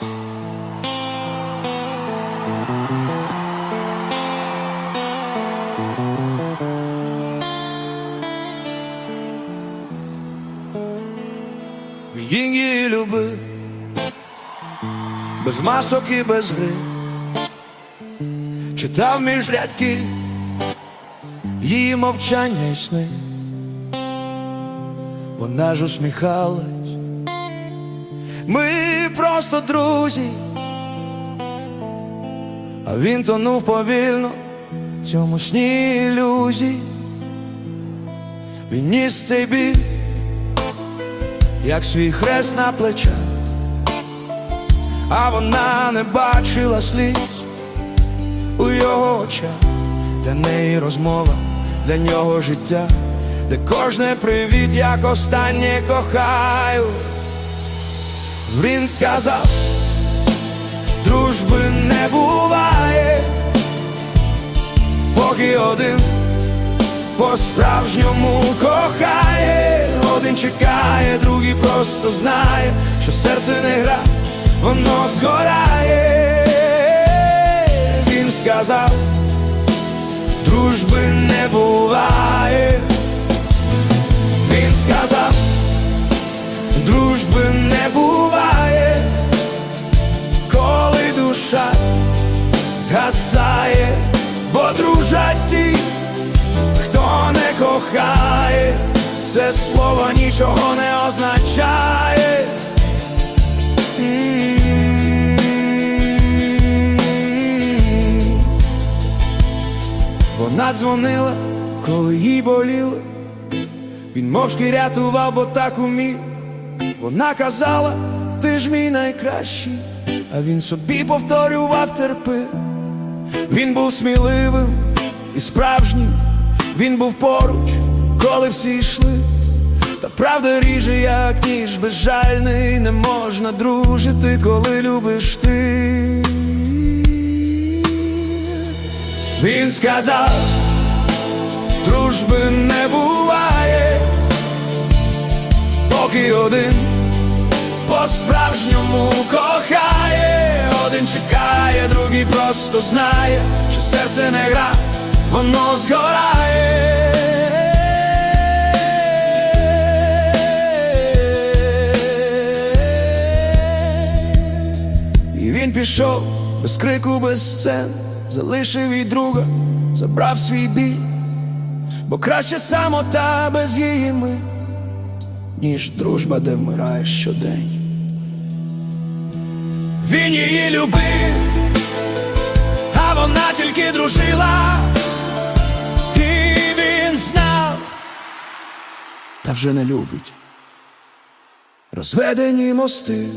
Її любив, без масок і без гри, читав між рядки її мовчання й сни. Вона ж усміхалась, ми просто друзі, а він тонув повільно в цьому сні ілюзій. Він ніс цей біль як свій хрест на плечах, а вона не бачила сліз у його очах, для неї розмова, для нього життя, де кожне привіт, як останнє кохаю. Він сказав, дружби не буває, поки один по-справжньому кохає, один чекає, другий просто знає, що серце не гра, воно згорає. Він сказав, дружби не буває. Він сказав, дружби не буває, душа згасає, бо дружать ті, хто не кохає, це слово нічого не означає. Вона дзвонила, коли їй боліло, він мовчки рятував, бо так умів. Вона казала, ти ж мій найкращий, а він собі повторював терпи. Він був сміливим і справжнім, він був поруч, коли всі йшли. Та правда ріже, як ніж безжальний, не можна дружити, коли любиш ти. Він сказав, дружби не буває, поки один по-справжньому кохає, один другий просто знає, що серце не гра, воно згорає. І він пішов без крику, без сцен, залишив і друга, забрав свій біль, бо краще самота без її ми, ніж дружба, де вмираєш щодень. Він її любив, та вже не любить. Розведені мости